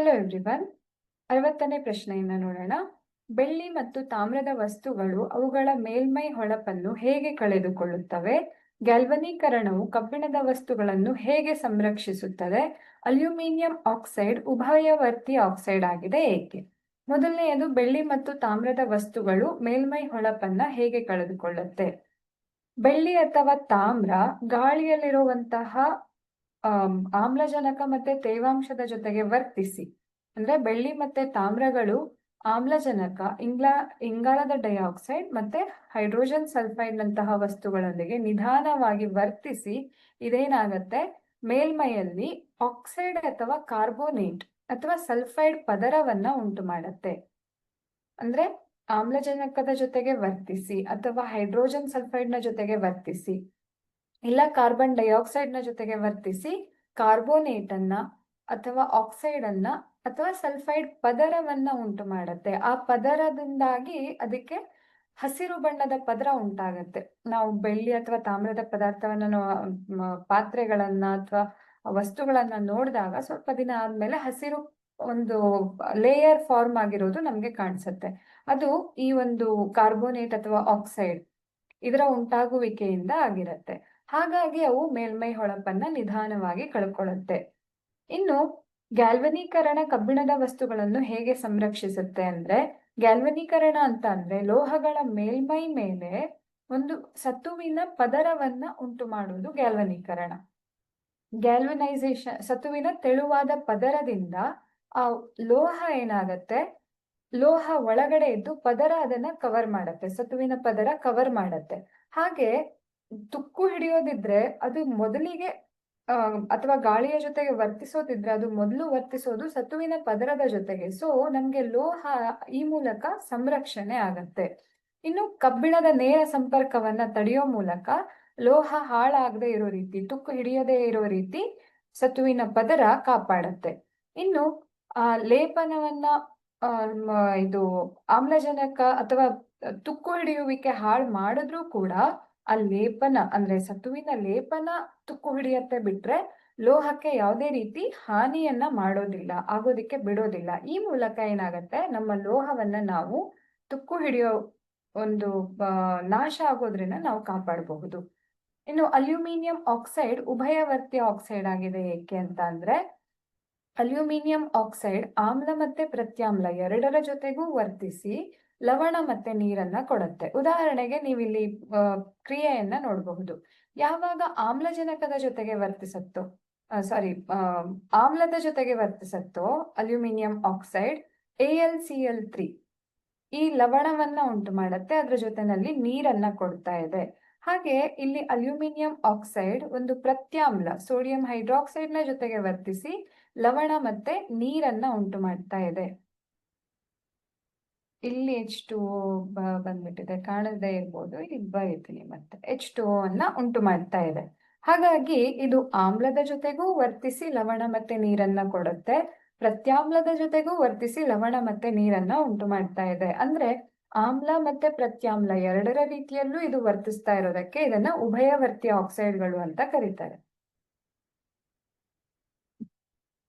Hello everyone ಅರವತ್ತನೇ ಪ್ರಶ್ನೆಯನ್ನು ನೋಡೋಣ. ಬೆಳ್ಳಿ ಮತ್ತು ತಾಮ್ರದ ವಸ್ತುಗಳು ಅವುಗಳ ಮೇಲ್ಮೈ ಹೊಳಪನ್ನು ಹೇಗೆ ಕಳೆದುಕೊಳ್ಳುತ್ತವೆ? ಗ್ಯಾಲ್ವನೀಕರಣವು ಕಬ್ಬಿಣದ ವಸ್ತುಗಳನ್ನು ಹೇಗೆ ಸಂರಕ್ಷಿಸುತ್ತದೆ? ಅಲ್ಯೂಮಿನಿಯಂ ಆಕ್ಸೈಡ್ ಉಭಯವರ್ತಿ ಆಕ್ಸೈಡ್ ಆಗಿದೆ ಏಕೆ? ಮೊದಲನೆಯದು, ಬೆಳ್ಳಿ ಮತ್ತು ತಾಮ್ರದ ವಸ್ತುಗಳು ಮೇಲ್ಮೈ ಹೊಳಪನ್ನ ಹೇಗೆ ಕಳೆದುಕೊಳ್ಳುತ್ತೆ? ಬೆಳ್ಳಿ ಅಥವಾ ತಾಮ್ರ ಗಾಳಿಯಲ್ಲಿರುವಂತಹ ಆಮ್ಲಜನಕ ಮತ್ತೆ ತೇವಾಂಶದ ಜೊತೆಗೆ ವರ್ತಿಸಿ. ಅಂದ್ರೆ ಬೆಳ್ಳಿ ಮತ್ತೆ ತಾಮ್ರಗಳು, ಆಮ್ಲಜನಕ, ಇಂಗ್ಲ, ಇಂಗಾಲದ ಡೈಆಕ್ಸೈಡ್ ಮತ್ತೆ ಹೈಡ್ರೋಜನ್ ಸಲ್ಫೈಡ್ ನಂತಹ ವಸ್ತುಗಳೊಂದಿಗೆ ನಿಧಾನವಾಗಿ ವರ್ತಿಸಿ ಇದೇನಾಗತ್ತೆ? ಮೇಲ್ಮೈಯಲ್ಲಿ ಆಕ್ಸೈಡ್ ಅಥವಾ ಕಾರ್ಬೋನೇಟ್ ಅಥವಾ ಸಲ್ಫೈಡ್ ಪದರವನ್ನ ಉಂಟು ಮಾಡತ್ತೆ. ಅಂದ್ರೆ ಆಮ್ಲಜನಕದ ಜೊತೆಗೆ ವರ್ತಿಸಿ ಅಥವಾ ಹೈಡ್ರೋಜನ್ ಸಲ್ಫೈಡ್ನ ಜೊತೆಗೆ ವರ್ತಿಸಿ. ಇಲ್ಲ ಕಾರ್ಬನ್ ಡೈಆಕ್ಸೈಡ್ನ ಜೊತೆಗೆ ವರ್ತಿಸಿ ಕಾರ್ಬೋನೇಟ್ ಅನ್ನ ಅಥವಾ ಆಕ್ಸೈಡ್ ಅನ್ನ ಅಥವಾ ಸಲ್ಫೈಡ್ ಪದರವನ್ನ ಉಂಟು ಮಾಡುತ್ತೆ. ಆ ಪದರದಿಂದಾಗಿ ಅದಕ್ಕೆ ಹಸಿರು ಬಣ್ಣದ ಪದರ ಉಂಟಾಗತ್ತೆ. ನಾವು ಬೆಳ್ಳಿ ಅಥವಾ ತಾಮ್ರದ ಪದಾರ್ಥವನ್ನ ಪಾತ್ರೆಗಳನ್ನ ಅಥವಾ ವಸ್ತುಗಳನ್ನ ನೋಡಿದಾಗ ಸ್ವಲ್ಪ ದಿನ ಆದ್ಮೇಲೆ ಹಸಿರು ಒಂದು ಲೇಯರ್ ಫಾರ್ಮ್ ಆಗಿರೋದು ನಮ್ಗೆ ಕಾಣಿಸುತ್ತೆ. ಅದು ಈ ಒಂದು ಕಾರ್ಬೋನೇಟ್ ಅಥವಾ ಆಕ್ಸೈಡ್ ಇದರ ಉಂಟಾಗುವಿಕೆಯಿಂದ ಆಗಿರತ್ತೆ. ಹಾಗಾಗಿ ಅವು ಮೇಲ್ಮೈ ಹೊಳಪನ್ನ ನಿಧಾನವಾಗಿ ಕಳ್ಕೊಳ್ಳುತ್ತೆ. ಇನ್ನು ಗ್ಯಾಲ್ವನೀಕರಣ ಕಬ್ಬಿಣದ ವಸ್ತುಗಳನ್ನು ಹೇಗೆ ಸಂರಕ್ಷಿಸುತ್ತೆ ಅಂದ್ರೆ, ಗ್ಯಾಲ್ವನೀಕರಣ ಅಂತ ಅಂದ್ರೆ ಲೋಹಗಳ ಮೇಲ್ಮೈ ಮೇಲೆ ಒಂದು ಸತುವಿನ ಪದರವನ್ನ ಉಂಟು ಮಾಡುವುದು ಗ್ಯಾಲ್ವನೀಕರಣ. ಗ್ಯಾಲ್ವನೈಸೇಷನ್ ಸತುವಿನ ತೆಳುವಾದ ಪದರದಿಂದ ಆ ಲೋಹ ಏನಾಗತ್ತೆ? ಲೋಹ ಒಳಗಡೆ ಇದ್ದು ಪದರ ಅದನ್ನ ಕವರ್ ಮಾಡತ್ತೆ ಸತುವಿನ ಪದರ ಕವರ್ ಮಾಡತ್ತೆ. ಹಾಗೆ ತುಕ್ಕು ಹಿಡಿಯೋದಿದ್ರೆ ಅದು ಮೊದಲಿಗೆ ಅಥವಾ ಗಾಳಿಯ ಜೊತೆಗೆ ವರ್ತಿಸೋದಿದ್ರೆ ಅದು ಮೊದಲು ವರ್ತಿಸೋದು ಸತುವಿನ ಪದರದ ಜೊತೆಗೆ. ಸೊ ನಮ್ಗೆ ಲೋಹ ಈ ಮೂಲಕ ಸಂರಕ್ಷಣೆ ಆಗತ್ತೆ. ಇನ್ನು ಕಬ್ಬಿಣದ ನೇರ ಸಂಪರ್ಕವನ್ನ ತಡೆಯೋ ಮೂಲಕ ಲೋಹ ಹಾಳಾಗದೆ ಇರೋ ರೀತಿ, ತುಕ್ಕು ಹಿಡಿಯದೇ ಇರೋ ರೀತಿ ಸತುವಿನ ಪದರ ಕಾಪಾಡತ್ತೆ. ಇನ್ನು, ಆ, ಲೇಪನವನ್ನ ಇದು ಆಮ್ಲಜನಕ ಅಥವಾ ತುಕ್ಕು ಹಿಡಿಯುವಿಕೆ ಹಾಳು ಮಾಡಿದ್ರೂ ಕೂಡ ಆ ಲೇಪನ, ಅಂದ್ರೆ ಸತುವಿನ ಲೇಪನ ತುಕ್ಕು ಹಿಡಿಯತ್ತೆ ಬಿಟ್ರೆ ಲೋಹಕ್ಕೆ ಯಾವುದೇ ರೀತಿ ಹಾನಿಯನ್ನ ಮಾಡೋದಿಲ್ಲ, ಆಗೋದಿಕ್ಕೆ ಬಿಡೋದಿಲ್ಲ. ಈ ಮೂಲಕ ಏನಾಗತ್ತೆ, ನಮ್ಮ ಲೋಹವನ್ನ ನಾವು ತುಕ್ಕು ಹಿಡಿಯೋ ಒಂದು ನಾಶ ಆಗೋದ್ರಿಂದ ನಾವು ಕಾಪಾಡಬಹುದು. ಇನ್ನು ಅಲ್ಯೂಮಿನಿಯಂ ಆಕ್ಸೈಡ್ ಉಭಯವರ್ತಿ ಆಕ್ಸೈಡ್ ಆಗಿದೆ ಏಕೆ ಅಂತ ಅಂದ್ರೆ, ಅಲ್ಯೂಮಿನಿಯಂ ಆಕ್ಸೈಡ್ ಆಮ್ಲ ಮತ್ತೆ ಪ್ರತ್ಯಾಮ್ಲ ಎರಡರ ಜೊತೆಗೂ ವರ್ತಿಸಿ ಲವಣ ಮತ್ತೆ ನೀರನ್ನ ಕೊಡುತ್ತೆ. ಉದಾಹರಣೆಗೆ ನೀವಿಲ್ಲಿ ಕ್ರಿಯೆಯನ್ನ ನೋಡಬಹುದು. ಯಾವಾಗ ಆಮ್ಲಜನಕದ ಜೊತೆಗೆ ವರ್ತಿಸತ್ತೋ ಸಾರಿ ಆಮ್ಲದ ಜೊತೆಗೆ ವರ್ತಿಸತ್ತೋ, aluminium oxide, A L C L three, ಈ ಲವಣವನ್ನ ಉಂಟು ಮಾಡುತ್ತೆ. ಅದ್ರ ಜೊತೆನಲ್ಲಿ ನೀರನ್ನ ಕೊಡ್ತಾ ಇದೆ. ಹಾಗೆ ಇಲ್ಲಿ ಅಲ್ಯೂಮಿನಿಯಂ ಆಕ್ಸೈಡ್ ಒಂದು ಪ್ರತ್ಯಾಮ್ಲ, ಸೋಡಿಯಂ ಹೈಡ್ರಾಕ್ಸೈಡ್ನ ಜೊತೆಗೆ ವರ್ತಿಸಿ ಲವಣ ಮತ್ತೆ ನೀರನ್ನ ಉಂಟು ಮಾಡ್ತಾ ಇದೆ. ಇಲ್ಲಿ ಎಚ್ ಟು ಬಂದ್ಬಿಟ್ಟಿದೆ. ಕಾಣದೇ ಇರ್ಬೋದು, ಇಲ್ಲಿ ಬರೀತೀನಿ ಮತ್ತೆ. ಎಚ್ ಟು ಅನ್ನ ಉಂಟು ಮಾಡ್ತಾ ಇದೆ. ಹಾಗಾಗಿ ಇದು ಆಮ್ಲದ ಜೊತೆಗೂ ವರ್ತಿಸಿ ಲವಣ ಮತ್ತೆ ನೀರನ್ನ ಕೊಡುತ್ತೆ. ಪ್ರತ್ಯಾಮ್ಲದ ಜೊತೆಗೂ ವರ್ತಿಸಿ ಲವಣ ಮತ್ತೆ ನೀರನ್ನ ಉಂಟು ಮಾಡ್ತಾ ಇದೆ. ಅಂದ್ರೆ ಆಮ್ಲ ಮತ್ತೆ ಪ್ರತ್ಯಾಮ್ಲ ಎರಡರ ರೀತಿಯಲ್ಲೂ ಇದು ವರ್ತಿಸ್ತಾ ಇರೋದಕ್ಕೆ ಇದನ್ನ ಉಭಯವರ್ತಿ ಆಕ್ಸೈಡ್ಗಳು ಅಂತ ಕರೀತಾರೆ.